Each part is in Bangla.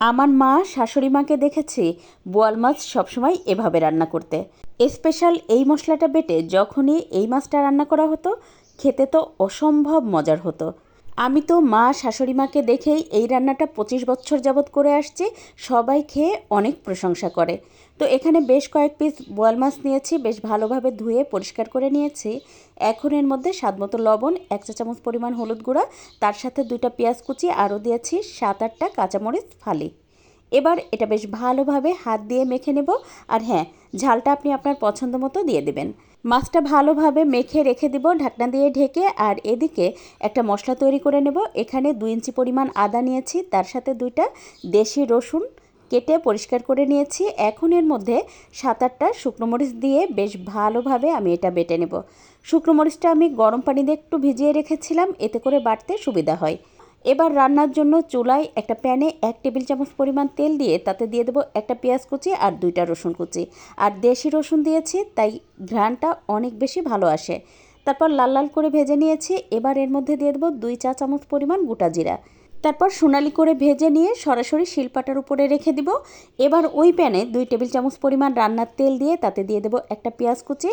আমার মা, শাশুড়ি মাকে দেখেছি বোয়াল মাছ সবসময় এভাবে রান্না করতে। স্পেশাল এই মশলাটা বেটে যখনই এই মাছটা রান্না করা হতো, খেতে তো অসম্ভব মজার হতো। আমি তো মা শাশুড়ি মাকে দেখেই এই রান্নাটা পঁচিশ বছর যাবৎ করে আসছি, সবাই খেয়ে অনেক প্রশংসা করে। তো এখানে বেশ কয়েক পিস বোয়াল মাছ নিয়েছি, বেশ ভালোভাবে ধুয়ে পরিষ্কার করে নিয়েছি। এখন এর মধ্যে স্বাদমতো লবণ, এক চা চামচ পরিমাণ হলুদ গুঁড়া, তার সাথে দুইটা পেঁয়াজ কুচি, আরও দিয়েছি সাত আটটা কাঁচামরিচ ফালি। এবার এটা বেশ ভালোভাবে হাত দিয়ে মেখে নেব, আর হ্যাঁ ঝালটা আপনি আপনার পছন্দ মতো দিয়ে দেবেন। মাছটা ভালোভাবে মেখে রেখে দিব, ঢাকনা দিয়ে ঢেকে, আর এদিকে একটা মশলা তৈরি করে নেব। এখানে দুই ইঞ্চি পরিমাণ আদা নিয়েছি, তার সাথে দুইটা দেশি রসুন কেটে পরিষ্কার করে নিয়েছি। এখন এর মধ্যে সাত আটটা শুকনো মরিচ দিয়ে বেশ ভালোভাবে আমি এটা বেটে নেব। শুকনো মরিচটা আমি গরম পানি দিয়ে একটু ভিজিয়ে রেখেছিলাম, এতে করে বাটতে সুবিধা হয়। এবার রান্নার জন্য চুলায় একটা প্যানে এক টেবিল চামচ পরিমাণ তেল দিয়ে তাতে দিয়ে দেবো একটা পেঁয়াজ কুচি আর দুইটা রসুন কুচি। আর দেশি রসুন দিয়েছি, তাই ঘ্রাণটা অনেক বেশি ভালো আসে। তারপর লাল লাল করে ভেজে নিয়েছি, এবার এর মধ্যে দিয়ে দেবো দুই চা চামচ পরিমাণ গোটা জিরা। তারপর সোনালি করে ভেজে নিয়ে সরাসরি শিলপাটার উপরে রেখে দিব। এবার ওই প্যানে দুই টেবিল চামচ পরিমাণ রান্নার তেল দিয়ে তাতে দিয়ে দেবো একটা পেঁয়াজ কুচি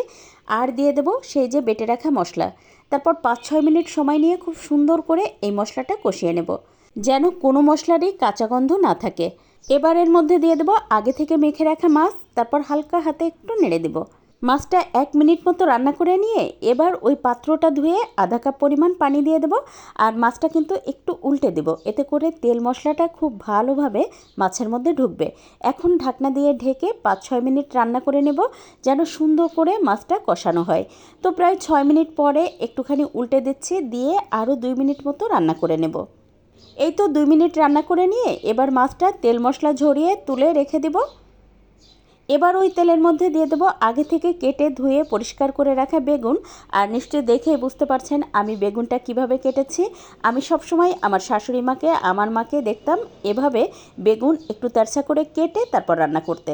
আর দিয়ে দেবো সেই যে বেটে রাখা মশলা। তারপর পাঁচ ছয় মিনিট সময় নিয়ে খুব সুন্দর করে এই মশলাটা কষিয়ে নেব। যেন কোনো মশলারই কাঁচা গন্ধ না থাকে। এবার এর মধ্যে দিয়ে দেবো আগে থেকে মেখে রাখা মাছ, তারপর হালকা হাতে একটু নেড়ে দেবো। মাছটা এক মিনিট মতো রান্না করে নিয়ে এবার ওই পাত্রটা ধুয়ে আধা কাপ পরিমাণ পানি দিয়ে দেবো আর মাছটা কিন্তু একটু উল্টে দেবো। এতে করে তেল মশলাটা খুব ভালোভাবে মাছের মধ্যে ঢুকবে। এখন ঢাকনা দিয়ে ঢেকে পাঁচ ছয় মিনিট রান্না করে নেব যেন সুন্দর করে মাছটা কষানো হয়। তো প্রায় ছয় মিনিট পরে একটুখানি উল্টে দিচ্ছি, দিয়ে আরও দুই মিনিট মতো রান্না করে নেব। এই তো দুই মিনিট রান্না করে নিয়ে এবার মাছটা তেল মশলা ঝরিয়ে তুলে রেখে দেবো। এবার ওই তেলের মধ্যে দিয়ে দেবো আগে থেকে কেটে ধুয়ে পরিষ্কার করে রাখা বেগুন। আর নিশ্চয়ই দেখে বুঝতে পারছেন আমি বেগুনটা কীভাবে কেটেছি। আমি সবসময় আমার শাশুড়ি মাকে, আমার মাকে দেখতাম এভাবে বেগুন একটু তেরছা করে কেটে তারপর রান্না করতে।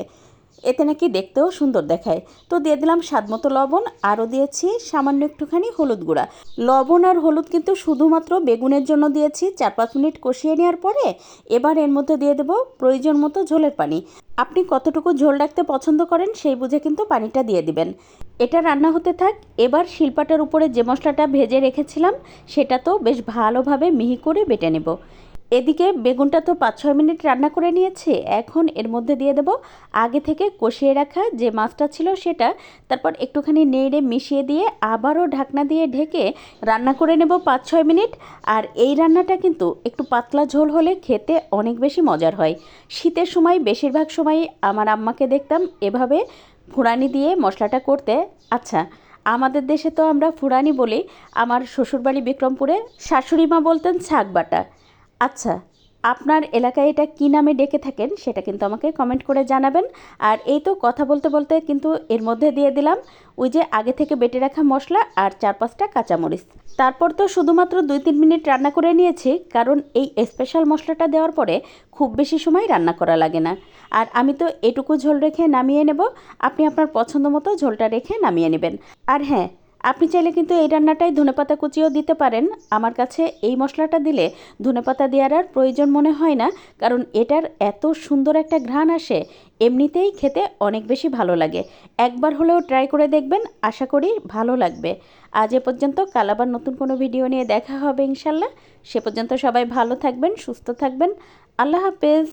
এতে নাকি দেখতেও সুন্দর দেখায়। তো দিয়ে দিলাম স্বাদ মতো লবণ, আরও দিয়েছি সামান্য একটুখানি হলুদ গুঁড়া। লবণ আর হলুদ কিন্তু শুধুমাত্র বেগুনের জন্য দিয়েছি, চার পাঁচ মিনিট কষিয়ে নেওয়ার পরে এবার এর মধ্যে দিয়ে দেবো প্রয়োজন মতো ঝোলের পানি। আপনি কতটুকু ঝোল রাখতে পছন্দ করেন সেই বুঝে কিন্তু পানিটা দিয়ে দিবেন। এটা রান্না হতে থাক। এবার শিলপাটার উপরে যে মশলাটা ভেজে রেখেছিলাম, সেটা তো বেশ ভালোভাবে মিহি করে বেটে নেব। এদিকে বেগুনটা তো পাঁচ, ছয় মিনিট রান্না করে নিয়েছি। এখন এর মধ্যে দিয়ে দেব আগে থেকে কষিয়ে রাখা যে মাছটা ছিল সেটা, তারপর একটুখানি নেড়ে মিশিয়ে দিয়ে আবারও ঢাকনা দিয়ে ঢেকে রান্না করে নেব পাঁচ, ছয় মিনিট। আর এই রান্নাটা কিন্তু একটু পাতলা ঝোল হলে খেতে অনেক বেশি মজার হয়। শীতের সময়, বেশিরভাগ সময় আমার আম্মাকে দেখতাম এভাবে ফুড়ানি দিয়ে মশলাটা করতে। আচ্ছা আমাদের দেশে তো আমরা ফুরানি বলি। আমার শ্বশুরবাড়ি বিক্রমপুরে শাশুড়ি মা বলতেন ছাগ বাটা। আচ্ছা আপনার এলাকায় এটা কী নামে ডেকে থাকেন সেটা কিন্তু আমাকে কমেন্ট করে জানাবেন। আর এই তো কথা বলতে বলতে কিন্তু এর মধ্যে দিয়ে দিলাম, ওই যে আগে থেকে বেটে রাখা মশলা আর চার পাঁচটা কাঁচামরিচ। তারপর তো শুধুমাত্র দুই তিন মিনিট রান্না করে নিয়েছি, কারণ এই স্পেশাল মশলাটা দেওয়ার পরে খুব বেশি সময় রান্না করা লাগে না। আর আমি তো এটুকু ঝোল রেখে নামিয়ে নেব, আপনি আপনার পছন্দ মতো ঝোলটা রেখে নামিয়ে নেবেন। আর হ্যাঁ আপনি চাইলে কিন্তু এই রান্নাটায় ধনেপাতা কুচিও দিতে পারেন। আমার কাছে এই মশলাটা দিলে ধনেপাতা দেওয়ার আর প্রয়োজন মনে হয় না, কারণ এটার এত সুন্দর একটা ঘ্রাণ আসে, এমনিতেই খেতে অনেক বেশি ভালো লাগে। একবার হলেও ট্রাই করে দেখবেন, আশা করি ভালো লাগবে। আজ এ পর্যন্ত, কাল আবার নতুন কোনো ভিডিও নিয়ে দেখা হবে ইনশাল্লাহ। সে পর্যন্ত সবাই ভালো থাকবেন, সুস্থ থাকবেন। আল্লাহ হাফেজ।